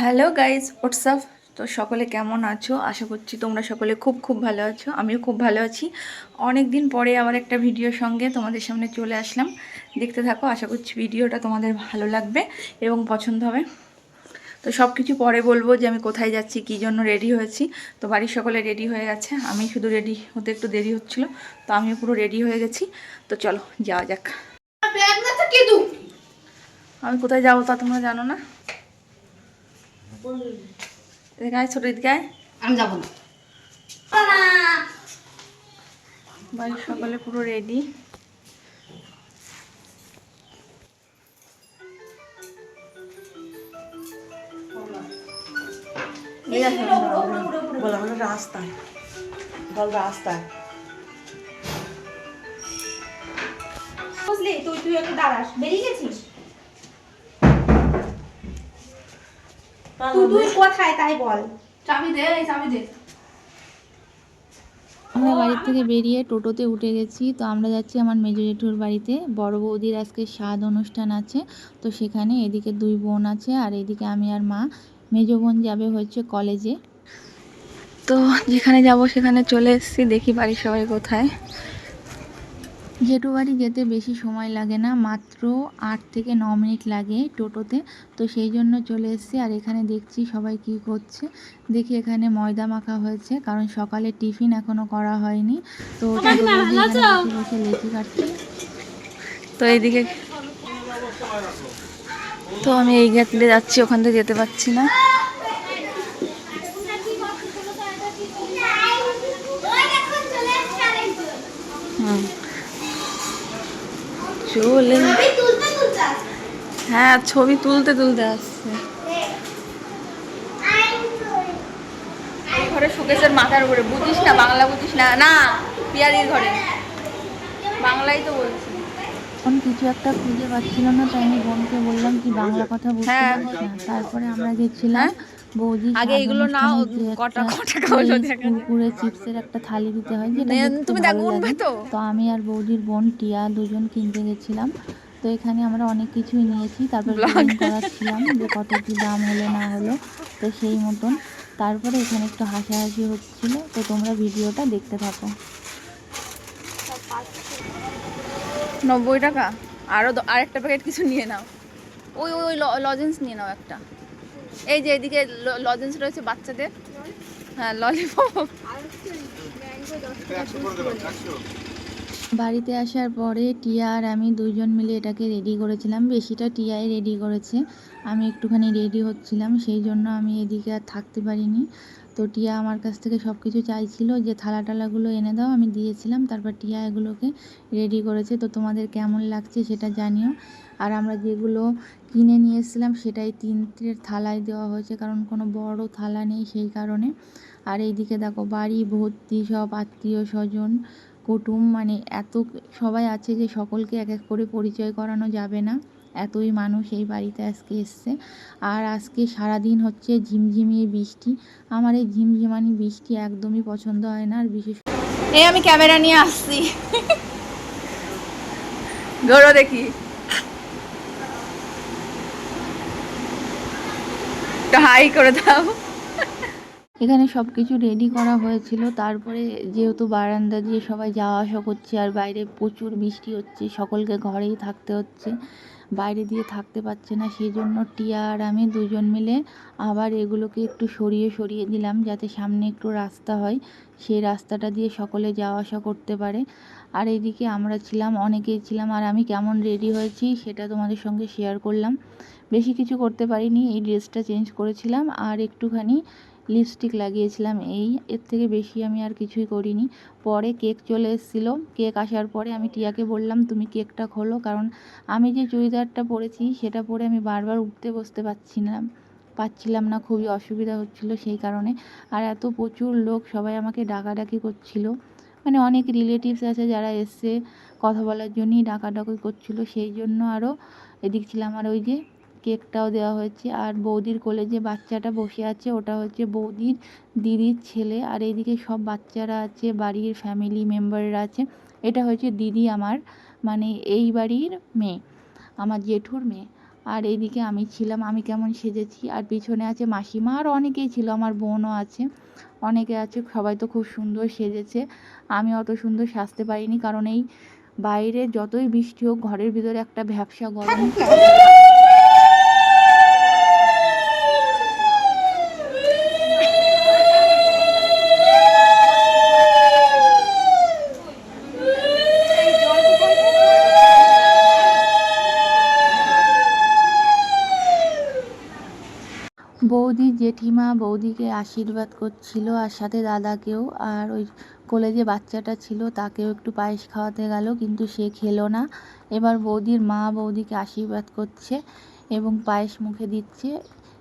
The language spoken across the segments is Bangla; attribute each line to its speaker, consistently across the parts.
Speaker 1: হ্যালো গাইজ হোয়াটসঅ্যাপ তো সকলে কেমন আছো? আশা করছি তোমরা সকলে খুব খুব ভালো আছো। আমিও খুব ভালো আছি। অনেক দিন পরে আবার একটা ভিডিওর সঙ্গে তোমাদের সামনে চলে আসলাম। দেখতে থাকো আশা করছি ভিডিওটা তোমাদের ভালো লাগবে এবং পছন্দ হবে। তো সব কিছু পরে বলব যে আমি কোথায় যাচ্ছি কী জন্য রেডি হয়েছি। তো বাড়ির সকলে রেডি হয়ে গেছে। আমি শুধু রেডি হতে একটু দেরি হচ্ছিল তো আমিও পুরো রেডি হয়ে গেছি। তো চলো যাওয়া যাক। আমি কোথায় যাব তা তোমরা জানো না? আয় ছোট এদিকে
Speaker 2: আমি যাব না।
Speaker 1: বাড়ির সকালে পুরো রেডি
Speaker 2: বলা রাস্তায়। বল রাস্তায়।
Speaker 3: বুঝলি তুই তুই একটু দাঁড়াস। বেরিয়ে গেছিস? তুই তুই কোথায় তাই বল।
Speaker 1: চাবি দে এই চাবি দে।
Speaker 4: আমরা বাড়ির থেকে বেরিয়ে টোটোতে উঠে গেছি তো আমরা যাচ্ছি আমার মেজো জেঠুর বাড়িতে। বড় বৌদির আজকে স্বাদ অনুষ্ঠান আছে তো সেখানে এদিকে দুই বোন আছে আর এদিকে আমি আর মা। মেজো বোন যাবে হচ্ছে কলেজে।
Speaker 1: তো যেখানে যাব সেখানে চলে এসেছি দেখি বাড়ির সবাই কোথায়।
Speaker 4: জেঠু বাড়ি যেতে বেশি সময় লাগে না মাত্র আট থেকে ন মিনিট লাগে টোটোতে। তো সেই জন্য চলে এসেছি আর এখানে দেখছি সবাই কি করছে। দেখি এখানে ময়দা মাখা হয়েছে কারণ সকালে টিফিন এখনও করা হয়নি। তো বসে লেচি কাটছে।
Speaker 1: তো এইদিকে তো আমি এই গেট দিয়ে যাচ্ছি ওখান থেকে যেতে পারছি না। চলে। হ্যাঁ ছবি তুলতে তুলতে আসছে। ঘরে শোকেসের মাথার উপরে। বুঝিস না বাংলা বুঝিস না। না পিয়ারির ঘরে। বাংলাই তো বলছি।
Speaker 4: এখন কিছু একটা খুঁজে পাচ্ছিল না তাই আমি বোনকে বললাম কি বাংলা কথা বুঝতে
Speaker 1: হ্যাঁ।
Speaker 4: তারপরে আমরা গেছিলাম বৌদি
Speaker 1: আগে এগুলো নাও, কটা কটা হলো দেখা
Speaker 4: কুকুরে চিপসের একটা থালি দিতে হয় যেটা
Speaker 1: তুমি
Speaker 4: ভালো
Speaker 1: দেখো উঠবে তো?
Speaker 4: তো আমি আর বৌদির বোন টিয়া দুজন কিনতে গেছিলাম। তো এখানে আমরা অনেক কিছুই নিয়েছি তারপর করাচ্ছিলাম যে কত কি দাম হলো না হলো তো সেই মতন। তারপরে এখানে একটু হাসাহাসি হচ্ছিল তো তোমরা ভিডিওটা দেখতে থাকো।
Speaker 1: নব্বই টাকা? আরও আরেকটা প্যাকেট কিছু নিয়ে নাও। ওই ওই লজেন্স নিয়ে নাও একটা। এই যে এদিকে লজেন্স রয়েছে বাচ্চাদের। হ্যাঁ ললিপপ
Speaker 4: বাড়িতে আসার পরে টিয়া আর আমি দুজন মিলে এটাকে রেডি করেছিলাম। বেশিটা টিয়াই রেডি করেছে। আমি একটুখানি রেডি হচ্ছিলাম, সেই জন্য আমি এদিকে আর থাকতে পারিনি। তো টিয়া আমার কাছ থেকে সব কিছু চাইছিল যে থালা টালাগুলো এনে দাও, আমি দিয়েছিলাম। তারপর টিয়া এগুলোকে রেডি করেছে। তো তোমাদের কেমন লাগছে সেটা জানিও। আর আমরা যেগুলো কিনে নিয়ে এসেছিলাম সেটাই তিনটের থালায় দেওয়া হয়েছে, কারণ কোনো বড় থালা নেই সেই কারণে। আর এইদিকে দেখো বাড়ি, ভর্তি সব, আত্মীয় স্বজন, কুটুম মানে এত সবাই আছে যে সকলকে এক এক করে পরিচয় করানো যাবে না। এতই মানুষ এই বাড়িতে আজকে এসছে। আর আজকে সারাদিন হচ্ছে ঝিমঝিমিয়ে বৃষ্টি। আমার এই ঝিমঝিমানি বৃষ্টি একদমই পছন্দ হয় না, আর বিশেষ
Speaker 1: এই আমি ক্যামেরা নিয়ে আসছি। ধরো দেখি। একটু হাই করে দাও।
Speaker 4: এখানে সব কিছু রেডি করা হয়েছিল। তারপরে যেহেতু বারান্দা দিয়ে সবাই যাওয়া আসা করছে আর বাইরে প্রচুর বৃষ্টি হচ্ছে, সকলকে ঘরেই থাকতে হচ্ছে। বাইরে দিয়ে থাকতে পারছে না। সেই জন্য টিয়া আর আমি দুজন মিলে আবার এগুলোকে একটু সরিয়ে সরিয়ে দিলাম যাতে সামনে একটু রাস্তা হয়। সেই রাস্তাটা দিয়ে সকলে যাওয়া আসা করতে পারে। আর এদিকে আমরা ছিলাম, অনেকেই ছিলাম, আর আমি কেমন রেডি হয়েছি সেটা তোমাদের সঙ্গে শেয়ার করলাম। বেশি কিছু করতে পারিনি, এই ড্রেসটা চেঞ্জ করেছিলাম। আর একটুখানি লিপস্টিক লাগিয়েছিলাম এই, এর থেকে বেশি আমি আর কিছুই করিনি। পরে কেক চলে এসেছিল। কেক আসার পরে আমি টিয়াকে বললাম, তুমি কেকটা খোলো, কারণ আমি যে চুড়িদারটা পরেছি, সেটা পরে আমি বারবার উঠতে বসতে পারছি না, পাচ্ছিলাম না, খুবই অসুবিধা হচ্ছিল সেই কারণে। আর এত প্রচুর লোক সবাই আমাকে ডাকাডাকি করছিল। মানে অনেক রিলেটিভস আছে যারা এসছে কথা বলার জন্যই ডাকাডাকি করছিল। সেই জন্য আরও এদিক ছিলাম আর ওই যে কেকটাও দেওয়া হয়েছে। আর বৌদির কোলে যে বাচ্চাটা বসে আছে, ওটা হচ্ছে বৌদির দিদির ছেলে। আর এইদিকে সব বাচ্চারা আছে, বাড়ির ফ্যামিলি মেম্বাররা আছে। এটা হচ্ছে দিদি আমার মানে এই বাড়ির মেয়ে, আমার জেঠুর মেয়ে। আর এইদিকে আমি ছিলাম, আমি কেমন সেজেছি। আর পিছনে আছে মাসিমা, আর অনেকেই ছিল, আমার বোনও আছে। অনেকে আছে, সবাই তো খুব সুন্দর সেজেছে। আমি অত সুন্দর সাজতে পারিনি, কারণ এই বাইরে যতই বৃষ্টি হোক, ঘরের ভিতরে একটা ভ্যাবসা গরম বৌদি জেঠিমা বৌদিকে আশীর্বাদ করছিল আর সাথে দাদাকেও। আর ওই কোলে যে বাচ্চাটা ছিল, তাকেও একটু পায়েস খাওয়াতে গেল, কিন্তু সে খেলো না। এবার বৌদির মা বৌদিকে আশীর্বাদ করছে এবং পায়েস মুখে দিচ্ছে।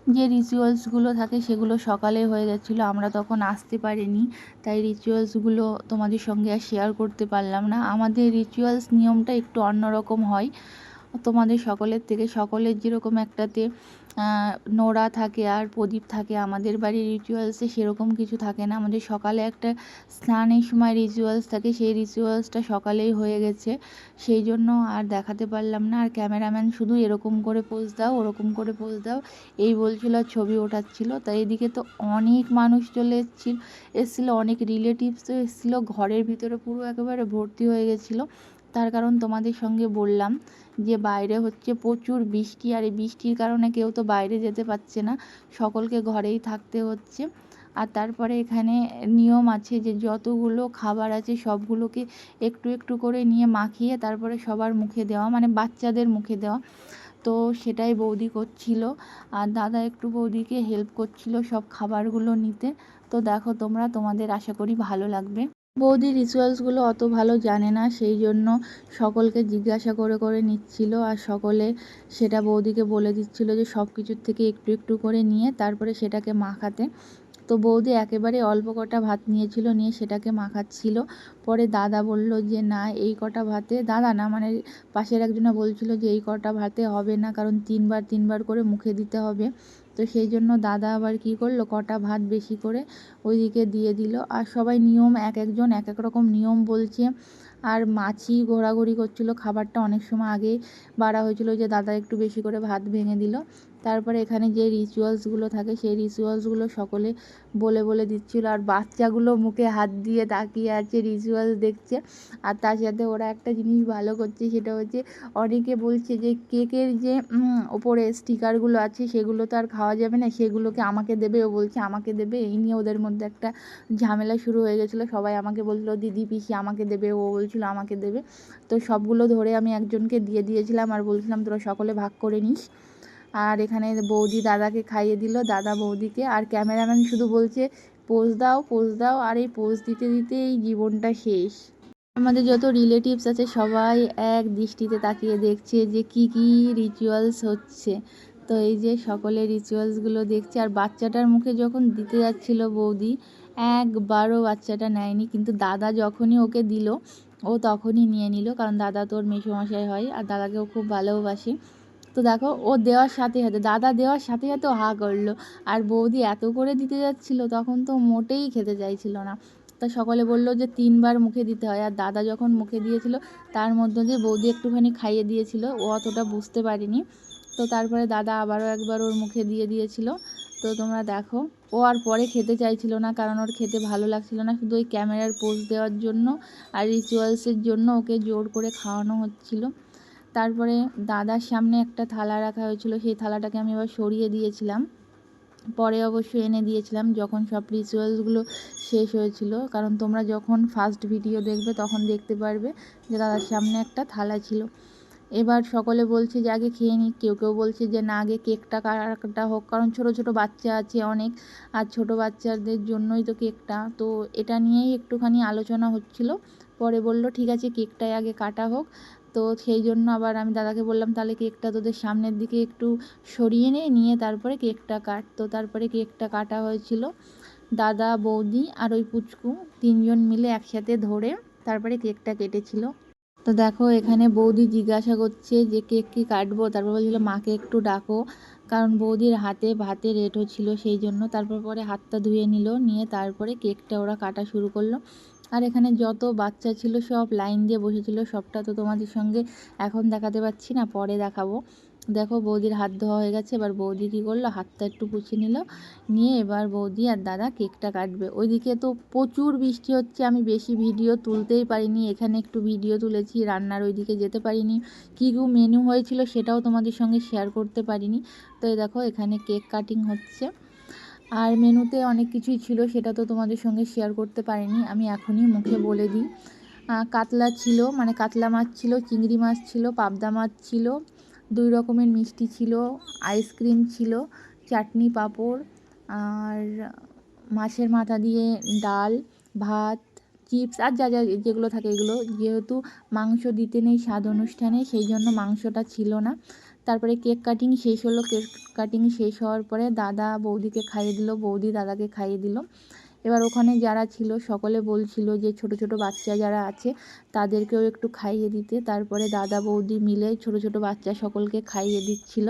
Speaker 4: যে রিচুয়ালসগুলো থাকে, সেগুলো সকালে হয়ে গেছিল, আমরা তখন আসতে পারিনি। তাই রিচুয়ালসগুলো তোমাদের সঙ্গে আর শেয়ার করতে পারলাম না। আমাদের রিচুয়ালস নিয়মটা একটু অন্যরকম হয়। তোমাদের সকলের থেকে, সকলের যেরকম একটাতে নোড়া থাকে আর প্রদীপ থাকে, আমাদের বাড়ির রিচুয়ালসে সেরকম কিছু থাকে না। আমাদের সকালে একটা স্নানের সময় রিচুয়ালস থাকে, সেই রিচুয়ালসটা সকালেই হয়ে গেছে। সেই জন্য আর দেখাতে পারলাম না। আর ক্যামেরাম্যান শুধু এরকম করে পোজ দাও, ওরকম করে পোজ দাও। এই বলছিল আর ছবি ওঠাচ্ছিল। তাই এদিকে তো অনেক মানুষ চলে এসেছিল এসেছিল, অনেক রিলেটিভসও এসেছিল। ঘরের ভিতরে পুরো একেবারে ভর্তি হয়ে গেছিল। তার কারণ তোমাদের সঙ্গে বললাম। যে বাইরে হচ্ছে প্রচুর বৃষ্টি আর এই বৃষ্টির কারণে কেউ তো বাইরে যেতে পারছে না, সকলকে ঘরেই থাকতে হচ্ছে। আর তারপরে এখানে নিয়ম আছে যে যতগুলো খাবার আছে সবগুলোকে একটু একটু করে নিয়ে মাখিয়ে তারপরে সবার মুখে দেওয়া মানে বাচ্চাদের মুখে দেওয়া। তো সেটাই বৌদি করছিল। আর দাদা একটু বৌদিকে হেল্প করছিল সব খাবারগুলো নিতে। তো দেখো তোমরা, তোমাদের আশা করি ভালো লাগবে। বৌদি রিচুয়ালসগুলো অত ভালো জানে না, সেই জন্য সকলকে জিজ্ঞাসা করে করে নিচ্ছিল আর সকলে সেটা বৌদিকে বলে দিচ্ছিল যে সব কিছুর থেকে একটু একটু করে নিয়ে তারপরে সেটাকে মাখাতে। তো বৌদি একেবারে অল্প কটা ভাত নিয়েছিল, নিয়ে সেটাকে মাখাচ্ছিল। পরে দাদা বলল যে, না, এই কটা ভাতে দাদা না মানে পাশের একজনা বলছিল যে, এই কটা ভাতে হবে না, কারণ তিনবার তিনবার করে মুখে দিতে হবে। তো সেই জন্য দাদা আবার কি করল, কটা ভাত বেশি করে ওইদিকে দিয়ে দিল। আর সবাই নিয়ম এক একজন এক এক রকম নিয়ম বলছে। আর মাছি ঘোরাঘুরি করছিল, খাবারটা অনেক সময় আগে বাড়া হয়েছিল যে দাদা একটু বেশি করে ভাত ভেঙে দিল। তারপরে এখানে যে রিচুয়ালসগুলো থাকে, সেই রিচুয়ালসগুলো সকলে বলে বলে দিচ্ছিল। আর বাচ্চাগুলো মুখে হাত দিয়ে তাকিয়ে আছে রিচুয়ালস দেখছে। আর তার সাথে ওরা একটা জিনিস ভালো করছে, সেটা হচ্ছে অনেকে বলছে যে কেকের যে ওপরে স্টিকারগুলো আছে, সেগুলো তো আর খাওয়া যাবে না। সেগুলোকে আমাকে দেবে, ও বলছে আমাকে দেবে। এই নিয়ে ওদের মধ্যে একটা ঝামেলা শুরু হয়ে গেছিল। সবাই আমাকে বলছিল, দিদি, পিসি আমাকে দেবে। ও বলছিল, আমাকে দেবে। তো সবগুলো ধরে আমি একজনকে দিয়ে দিয়েছিলাম। আর বলছিলাম, তোরা সকলে ভাগ করে নিস। আর এখানে বৌদি দাদাকে খাইয়ে দিল। দাদা বৌদিকে আর ক্যামেরাম্যান শুধু বলছে, পোজ দাও পোজ দাও। আর এই পোজ দিতে দিতে এই জীবনটা শেষ। আমাদের যত রিলেটিভস আছে, সবাই এক দৃষ্টিতে তাকিয়ে দেখছে যে কি কি রিচুয়ালস হচ্ছে। তো এই যে সকলে রিচুয়ালসগুলো দেখছে, আর বাচ্চাটার মুখে যখন দিতে যাচ্ছিল বৌদি, একবারও বাচ্চাটা নেয়নি। কিন্তু দাদা যখনই ওকে দিল, ও তখনই নিয়ে নিল। কারণ দাদা তোর মেসোমশাই হয়, আর দাদাকেও খুব ভালোবাসে। তো দেখো, ও দেওয়ার সাথে সাথে, দাদা দেওয়ার সাথে সাথে হা করল। আর বৌদি এত করে দিতে যাচ্ছিল, তখন তো মোটেই খেতে চাইছিল না। তা সকলে বলল যে, তিনবার মুখে দিতে হয়। আর দাদা যখন মুখে দিয়েছিল, তার মধ্যে দিয়ে বৌদি একটুখানি খাইয়ে দিয়েছিল। ও অতটা বুঝতে পারিনি। তো তারপরে দাদা আবারও একবার ওর মুখে দিয়ে দিয়েছিল। তো তোমরা দেখো, ও আর পরে খেতে চাইছিল না, কারণ ওর খেতে ভালো লাগছিল না। শুধু ওই ক্যামেরার পোজ দেওয়ার জন্য আর রিচুয়ালসের জন্য ওকে জোর করে খাওয়ানো হচ্ছিল। তারপরে দাদার সামনে একটা থালা রাখা হয়েছিল, সেই থালাটাকে আমি আবার সরিয়ে দিয়েছিলাম। পরে অবশ্য এনে দিয়েছিলাম যখন সব রিচুয়ালসগুলো শেষ হয়েছিল। কারণ তোমরা যখন ফার্স্ট ভিডিও দেখবে তখন দেখতে পারবে যে দাদার সামনে একটা থালা ছিল। এবার সকলে বলছে যে, আগে খেয়ে নিই কেউ কেউ বলছে যে, না, আগে কেকটা কাটা হোক। কারণ ছোট ছোট বাচ্চা আছে অনেক, আর ছোট বাচ্চাদের জন্যই তো কেকটা। তো এটা নিয়েই একটুখানি আলোচনা হচ্ছিল। পরে বলল, ঠিক আছে, কেকটাই আগে কাটা হোক। তো সেই জন্য আবার আমি দাদাকে বললাম, তাহলে কেকটা তোদের সামনের দিকে একটু সরিয়ে নে, নিয়ে তারপরে কেকটা কাট। তো তারপরে কেকটা কাটা হয়েছিল, দাদা, বৌদি আর ওই পুচকু তিনজন মিলে একসাথে ধরে তারপরে কেকটা কেটেছিল। তো দেখো এখানে বৌদি জিজ্ঞাসা করছে যে, কেক কি কাটবো? তারপর বলছিল, মাকে একটু ডাকো। কারণ বৌদির হাতে ভাতে রেট ছিল সেই জন্য। তারপর পরে হাতটা ধুয়ে নিল, নিয়ে তারপরে কেকটা ওরা কাটা শুরু করল। আর এখানে যত বাচ্চা ছিল সব লাইন দিয়ে বসেছিল, সবটা তো তোমাদের সঙ্গে এখন দেখাতে পারছি না, পরে দেখাবো। দেখো বৌদির হাত ধোয়া হয়ে গেছে, এবার বৌদি কী করল? হাতটা একটু পুছে নিল, নিয়ে এবার বৌদি আর দাদা কেকটা কাটবে। ওইদিকে তো প্রচুর বৃষ্টি হচ্ছে, আমি বেশি ভিডিও তুলতেই পারিনি, এখানে একটু ভিডিও তুলেছি, রান্নার ওইদিকে যেতে পারিনি। কী কী মেনু হয়েছিল সেটাও তোমাদের সঙ্গে শেয়ার করতে পারিনি। তো দেখো এখানে কেক কাটিং হচ্ছে। আর মেনুতে অনেক কিছুই ছিল, সেটা তো তোমাদের সঙ্গে শেয়ার করতে পারিনি, আমি এখনই মুখে বলে দিই। কাতলা ছিল মানে কাতলা মাছ ছিল, চিংড়ি মাছ ছিল, পাবদা মাছ ছিল, দুই রকমের মিষ্টি ছিল, আইসক্রিম ছিল, চাটনি পাঁপড়, আর মাছের মাথা দিয়ে ডাল, ভাত, চিপস, আর যা যা যেগুলো থাকে এগুলো, যেহেতু মাংস দিতে নেই স্বাদ অনুষ্ঠানে, সেই জন্য মাংসটা ছিল না। তারপরে কেক কাটিং শেষ হলো, কেক কাটিং শেষ হওয়ার পরে দাদা বৌদিকে খাইয়ে দিল, বৌদি দাদাকে খাইয়ে দিল। এবার ওখানে যারা ছিল সকলে বলছিল যে ছোট ছোট বাচ্চা যারা আছে তাদেরকেও একটু খাইয়ে দিতে। তারপরে দাদা বৌদি মিলে ছোট ছোট বাচ্চা সকলকে খাইয়ে দিচ্ছিল।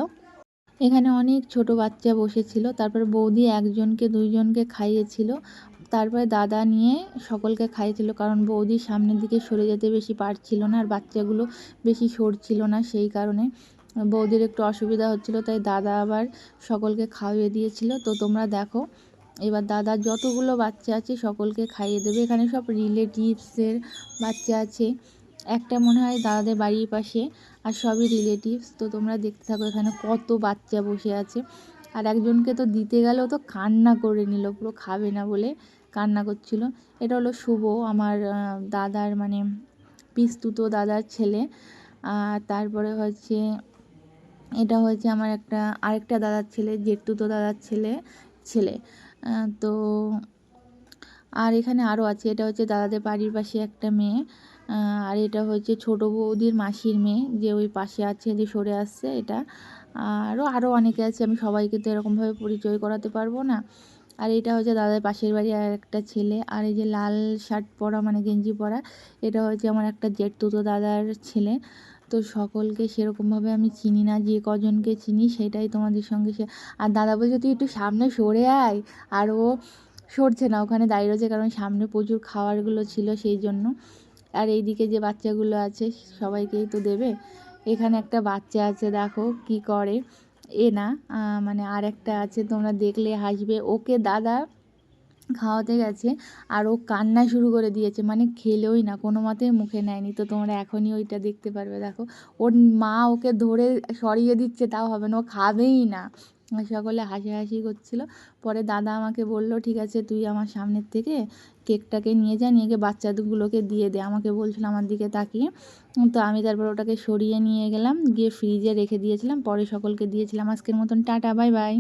Speaker 4: এখানে অনেক ছোট বাচ্চা বসেছিল। তারপরে বৌদি একজনকে দুইজনকে খাইয়েছিল। তারপরে দাদা নিয়ে সকলকে খাইয়েছিল কারণ বৌদি সামনের দিকে সরে যেতে বেশি পারছিল না আর বাচ্চাগুলো বেশি সরছিল না সেই কারণে। বৌদির একটু অসুবিধা হচ্ছিল, তাই দাদা আবার সকলকে খাইয়ে দিয়েছিল। তো তোমরা দেখো, এবার দাদার যতগুলো বাচ্চা আছে সকলকে খাইয়ে দেবে। এখানে সব রিলেটিভসের বাচ্চা আছে। একটা মনে হয় দাদাদের বাড়ির পাশে, আর সবই রিলেটিভস তো তোমরা দেখতে থাকো এখানে কত বাচ্চা বসে আছে। আর একজনকে তো দিতে গেলেও তো কান্না করে নিল, পুরো খাবে না বলে কান্না করছিল। এটা হলো শুভ, আমার দাদার মানে পিস্তুতো দাদার ছেলে। আর তারপরে হচ্ছে এটা হচ্ছে আমার একটা, আরেকটা দাদার ছেলে জেঠতুতো দাদার ছেলে ছেলে। তো আর এখানে আরও আছে, এটা হচ্ছে দাদাদের বাড়ির পাশে একটা মেয়ে। আর এটা হচ্ছে ছোটো বৌদির মাসির মেয়ে, যে ওই পাশে আছে, যে সরে আসছে এটা। আরও আরও অনেকে আছে, আমি সবাইকে তো এরকমভাবে পরিচয় করাতে পারব না। আর এটা হচ্ছে দাদার পাশের বাড়ি আর একটা ছেলে। আর এই যে লাল শার্ট পরা মানে গেঞ্জি পরা, এটা হচ্ছে আমার একটা জেঠতুতো দাদার ছেলে। তো সকলকে সেরকমভাবে আমি চিনি না, যে কজনকে চিনি সেটাই তোমাদের সঙ্গে সে আর দাদা বলছে, তুই একটু সামনে সরে আয়। আর ও সরছে না ওখানে দাঁড়িয়ে রয়েছে, কারণ সামনে প্রচুর খাবারগুলো ছিল সেই জন্য। আর এইদিকে যে বাচ্চাগুলো আছে, সবাইকেই তো দেবে। এখানে একটা বাচ্চা আছে, দেখো কি করে। এ না মানে আর একটা আছে, তোমরা দেখলে হাসবে। ওকে দাদা খাওয়াতে গেছে আর ও কান্না শুরু করে দিয়েছে। মানে খেলেওই না, কোনো মতেই মুখে নেয়নি। তো তোমরা এখনই ওইটা দেখতে পারবে, দেখো। ওর মা ওকে ধরে সরিয়ে দিচ্ছে, তাও হবে না, ও খাবেই না। সকলে হাসাহাসি করছিল। পরে দাদা আমাকে বলল, ঠিক আছে, তুই আমার সামনের থেকে কেকটাকে নিয়ে যা, নিয়ে গিয়ে বাচ্চাগুলোকে দিয়ে দে। আমাকে বলছিল আমার দিকে তাকিয়ে। তো আমি তারপর ওটাকে সরিয়ে নিয়ে গেলাম, গিয়ে ফ্রিজে রেখে দিয়েছিলাম। পরে সকলকে দিয়েছিলাম। আজকের মতন টাটা, বাই বাই।